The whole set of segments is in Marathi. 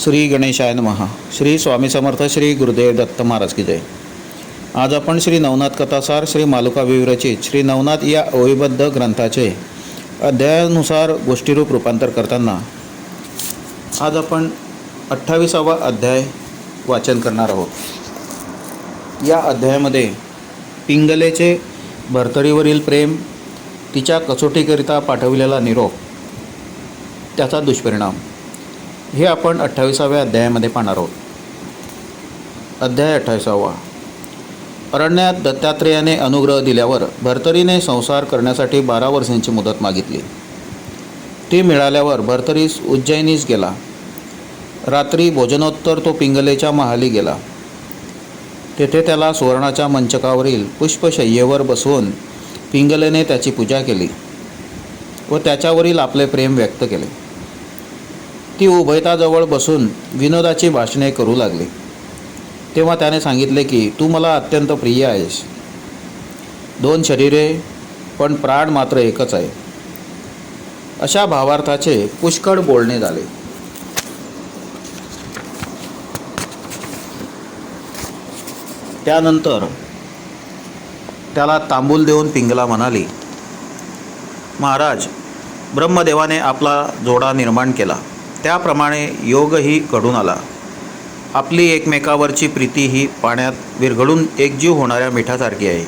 श्री गणेशाय महा श्री स्वामी समर्थ श्री गुरुदेव दत्त महाराज की जय. आज आपण श्री नवनाथ कथासार श्री मालुका विरचित श्री नवनाथ या ओळीबद्ध ग्रंथाचे अध्यायानुसार गोष्टीरूप रूपांतर करताना आज आपण अठ्ठावीसावा अध्याय वाचन करणार आहोत. या अध्यायामध्ये पिंगलेचे भरतरीवरील प्रेम तिच्या कसोटीकरिता पाठविलेला निरोप त्याचा दुष्परिणाम हे आपण अठ्ठावीसाव्या अध्यायामध्ये पाहणार आहोत. अध्याय अठ्ठावीसावा. अरण्यात दत्तात्रेयाने अनुग्रह दिल्यावर भर्तरीने संसार करण्यासाठी बारा वर्षांची मुदत मागितली. ती मिळाल्यावर भर्तरीस उज्जैनीस गेला. रात्री भोजनोत्तर तो पिंगलेच्या महाली गेला. तेथे त्याला सुवर्णाच्या मंचकावरील पुष्पशय्येवर बसवून पिंगलेने त्याची पूजा केली व त्याच्यावरील आपले प्रेम व्यक्त केले. ती उभयताजवळ बसून विनोदाची भाषणे करू लागली. तेव्हा त्याने सांगितले की तू मला अत्यंत प्रिय आहेस. दोन शरीरे पण प्राण मात्र एकच आहे. अशा भावार्थाचे पुष्कळ बोलणे झाले. त्यानंतर त्याला तांबूल देऊन पिंगला म्हणाली महाराज ब्रह्मदेवाने आपला जोडा निर्माण केला. त्याप्रमाणे योगही घडून आला. आपली एकमेकावरची प्रीती ही पाण्यात विरघळून एकजीव होणाऱ्या मिठासारखी आहे.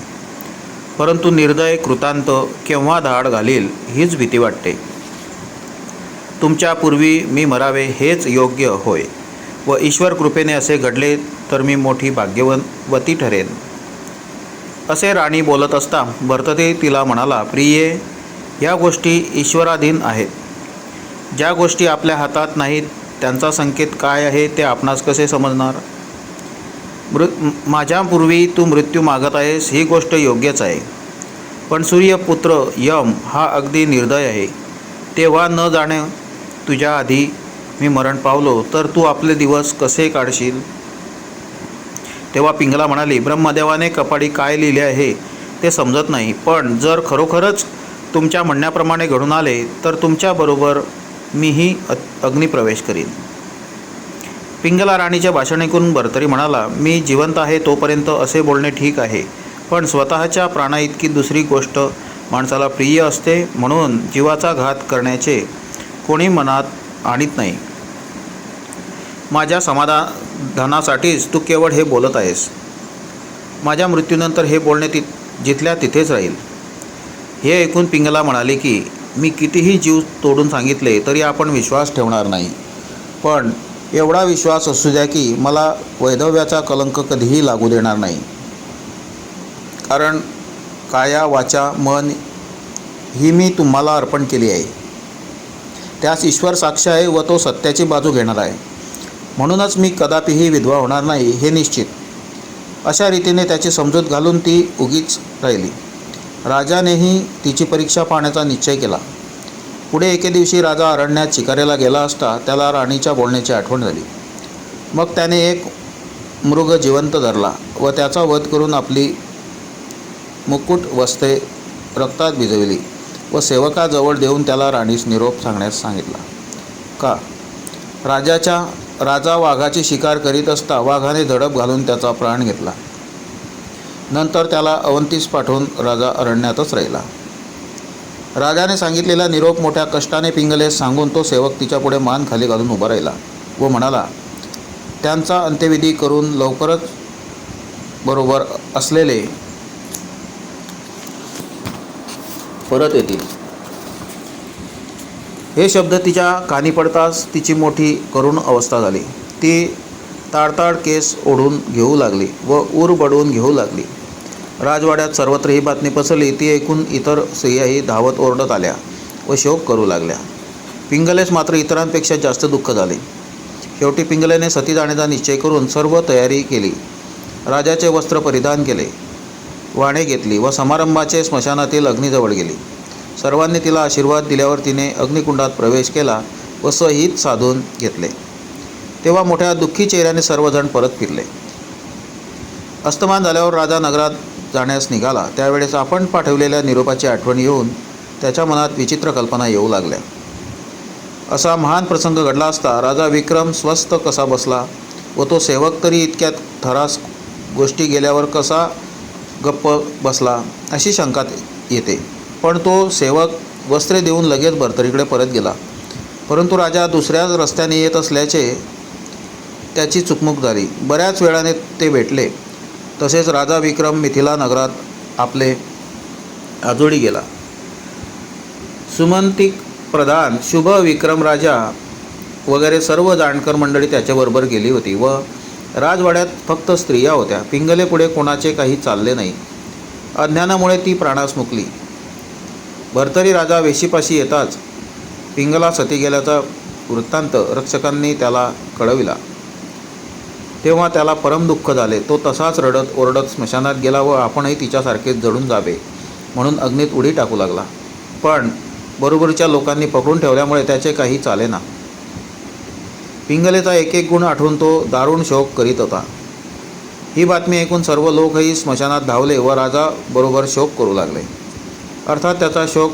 परंतु निर्दय कृतांत केव्हा धाड घालील हीच भीती वाटते. तुमच्या पूर्वी मी मरावे हेच योग्य होय व ईश्वर कृपेने असे घडले तर मी मोठी भाग्यवती ठरेन. असे राणी बोलत असता भरतते तिला म्हणाला प्रिये या गोष्टी ईश्वराधीन आहेत. ज्या गोष्टी आपल्या हातात नाहीत त्यांचा संकेत काय आहे ते आपणास कसे समजणार? मृ माझ्यापूर्वी तू मृत्यू मागत आहेस ही गोष्ट योग्यच आहे. पण सूर्यपुत्र यम हा अगदी निर्दय आहे. तेव्हा न जाणे तुझ्या आधी मी मरण पावलो तर तू आपले दिवस कसे काढशील? तेव्हा पिंगला म्हणाली ब्रह्मदेवाने कपाडी काय लिहिले आहे ते समजत नाही पण जर खरोखरच तुमच्या म्हणण्याप्रमाणे घडून आले तर तुमच्याबरोबर मीही अग्निप्रवेश करीन. पिंगला राणीचे भाषण ऐकून भरतरी म्हणाला मी जिवंत आहे तोपर्यंत असे बोलणे ठीक आहे पण स्वतःच्या प्राणाइतकी दुसरी गोष्ट माणसाला प्रिय असते म्हणून जीवाचा घात करण्याचे कोणी मनात आणीत नाही. माझ्या समाधानासाठीच तू केवळ हे बोलत आहेस. माझ्या मृत्यूनंतर हे बोलणे ति जिथल्या तिथेच राहील. हे ऐकून पिंगला म्हणाले की मी कितीही जीव तोडून सांगितले तरी आपण विश्वास ठेवणार नाही. पण एवढा विश्वास असू द्या की मला वैधव्याचा कलंक कधीही लागू देणार नाही. कारण काया वाचा मन ही मी तुम्हाला अर्पण केली आहे. त्यास ईश्वर साक्ष आहे व तो सत्याची बाजू घेणार आहे. म्हणूनच मी कदापिही विधवा होणार नाही हे निश्चित. अशा रीतीने त्याची समजूत घालून ती उगीच राहिली. राजानेही तिची परीक्षा पाहण्याचा निश्चय केला. पुढे एके दिवशी राजा अरण्यात शिकारेला गेला असता त्याला राणीच्या बोलण्याची आठवण झाली. मग त्याने एक मृग जिवंत धरला व त्याचा वध करून आपली मुकुट वस्ते रक्तात भिजविली व सेवकाजवळ देऊन त्याला राणीस निरोप सांगण्यास सांगितला. का? राजाच्या राजा वाघाची शिकार करीत असता वाघाने झडप घालून त्याचा प्राण घेतला. नंतर त्याला अवंतीस पाठवून राजा अरण्यातच राहिला. राजाने सांगितलेला निरोप मोठ्या कष्टाने पिंगले सांगून तो सेवक तिच्यापुढे मान खाली घालून उभा राहिला व म्हणाला त्यांचा अंत्यविधी करून लवकरच बरोबर असलेले परत येतील. हे शब्द तिच्या कानी पडताच तिची मोठी करुण अवस्था झाली. ती ताडताड केस ओढून घेऊ लागली व ऊर बडवून घेऊ लागली. राजवाड्यात सर्वत्र ही बातमी पसरली ती ऐकून इतर स्त्रियाही धावत ओरडत आल्या व शोक करू लागल्या. पिंगलेस मात्र इतरांपेक्षा जास्त दुःख झाले. शेवटी पिंगलेने सती जाण्याचा निश्चय करून सर्व तयारी केली. राजाचे वस्त्र परिधान केले वाणे घेतली व समारंभाचे स्मशानातील अग्नीजवळ गेली. सर्वांनी तिला आशीर्वाद दिल्यावर तिने अग्निकुंडात प्रवेश केला व सहित साधून घेतले. तेव्हा मोठ्या दुःखी चेहऱ्याने सर्वजण परत फिरले. अस्तमान झाल्यावर राजा नगरात जाण्यास निघाला त्यावेळेस आपण पाठवलेल्या निरोपाची आठवण येऊन त्याच्या मनात विचित्र कल्पना येऊ लागल्या. असा महान प्रसंग घडला असता राजा विक्रम स्वस्त कसा बसला व तो सेवक तरी इतक्यात थरास गोष्टी गेल्यावर कसा गप्प बसला अशी शंका येते. पण तो सेवक वस्त्रे देऊन लगेच भरतरीकडे परत गेला. परंतु राजा दुसऱ्याच रस्त्याने येत असल्याचे त्याची चुकमुक झाली. बऱ्याच वेळाने ते भेटले. तसेच राजा विक्रम मिथिला नगरात आपले आजोळी गेला. सुमंतिक प्रधान शुभ विक्रम राजा वगैरे सर्व जाणकर मंडळी त्याच्याबरोबर गेली होती व राजवाड्यात फक्त स्त्रिया होत्या. पिंगले पुढे कोणाचे काही चालले नाही. अज्ञानामुळे ती प्राणास मुकली. भरतरी राजा वेशीपाशी येताच पिंगला सती गेल्याचा वृत्तांत रक्षकांनी त्याला कळविला. तेव्हा त्याला परम दुःख झाले. तो तसाच रडत ओरडत स्मशानात गेला व आपणही तिच्यासारखेच जडून जावे म्हणून अग्नीत उडी टाकू लागला. पण बरोबरच्या लोकांनी पकडून ठेवल्यामुळे त्याचे काही चाले ना पिंगलेचा एक एक गुण आठवून तो दारुण शोक करीत होता. ही बातमी ऐकून सर्व लोकही स्मशानात धावले व राजा बरोबर शोक करू लागले. अर्थात त्याचा शोक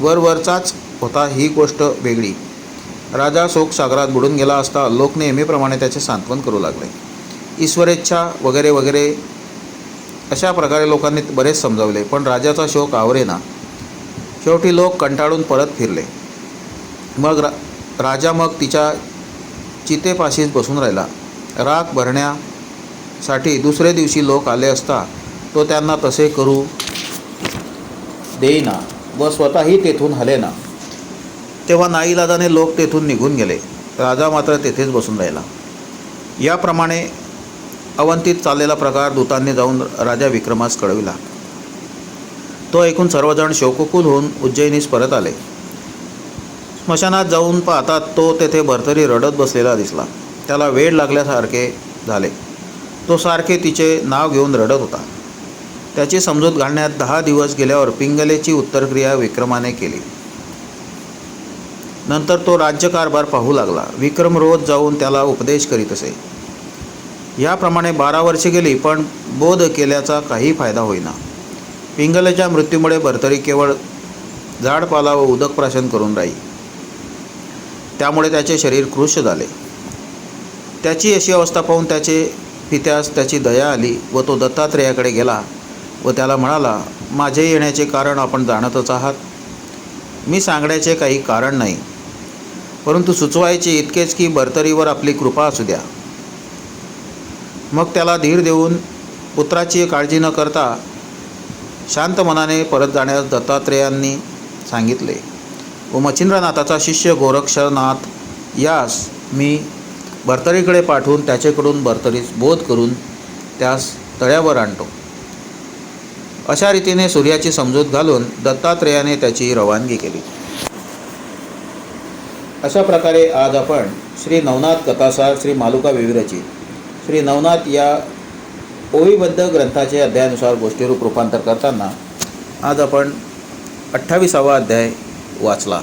वरवरचाच होता ही गोष्ट वेगळी. राजा शोक सागरात बुडून गेला असता लोक नेहमीप्रमाणे त्याचे सांत्वन करू लागले. ईश्वरेच्छा वगैरे वगैरे अशा प्रकारे लोकांनी बरेच समजावले पण राजाचा शोक आवरेना. शेवटी लोक कंटाळून परत फिरले. मग रा राजा मग तिच्या चितेपाशीच बसून राहिला. राग भरण्यासाठी दुसरे दिवशी लोक आले असता तो त्यांना तसे करू देईना व स्वतःही तेथून हलेना. तेव्हा नाईलाजाने लोक तेथून निघून गेले. राजा मात्र तेथेच बसून राहिला. याप्रमाणे अवंतीत चाललेला प्रकार दूतांनी जाऊन राजा विक्रमास कळविला. तो ऐकून सर्वजण शोककुल होऊन उज्जैनीस परत आले. स्मशानात जाऊन पाहतात तो तेथे भरतरी रडत बसलेला दिसला. त्याला वेळ लागल्यासारखे झाले. तो सारखे तिचे नाव घेऊन रडत होता. त्याची समजूत घालण्यात दहा दिवस गेल्यावर पिंगलेची उत्तरक्रिया विक्रमाने केली. नंतर तो राज्यकारभार पाहू लागला. विक्रम रोज जाऊन त्याला उपदेश करीत असे. याप्रमाणे बारा वर्षे गेली पण बोध केल्याचा काही फायदा होईना. पिंगलेच्या मृत्यूमुळे भरतरी केवळ झाडपाला व उदक प्राशन करून राही. त्यामुळे त्याचे शरीर कृश झाले. त्याची अशी अवस्था पाहून त्याचे पित्यास त्याची दया आली व तो दत्तात्रेयाकडे गेला व त्याला म्हणाला माझे येण्याचे कारण आपण जाणतच आहात. मी सांगण्याचे काही कारण नाही. परंतु सुचवायचे इतकेच की भरतरीवर आपली कृपा असू द्या. मग त्याला धीर देऊन पुत्राची काळजी न करता शांत मनाने परत जाण्यास दत्तात्रेयांनी सांगितले. व मच्छिंद्रनाथाचा शिष्य गोरक्षनाथ यास मी भरतरीकडे पाठवून त्याच्याकडून भरतरीस बोध करून त्यास तळ्यावर आणतो. अशा रीतीने सूर्याची समजूत घालून दत्तात्रेयाने त्याची रवानगी केली. अशा प्रकारे आज आपण श्री नवनाथ कथासार श्री मालुका विविरची श्री नवनाथ या ओवीबद्ध ग्रंथाचे अध्यायानुसार गोष्टीरूप रूपांतर करताना आज आपण अठ्ठावीसावा अध्याय वाचला.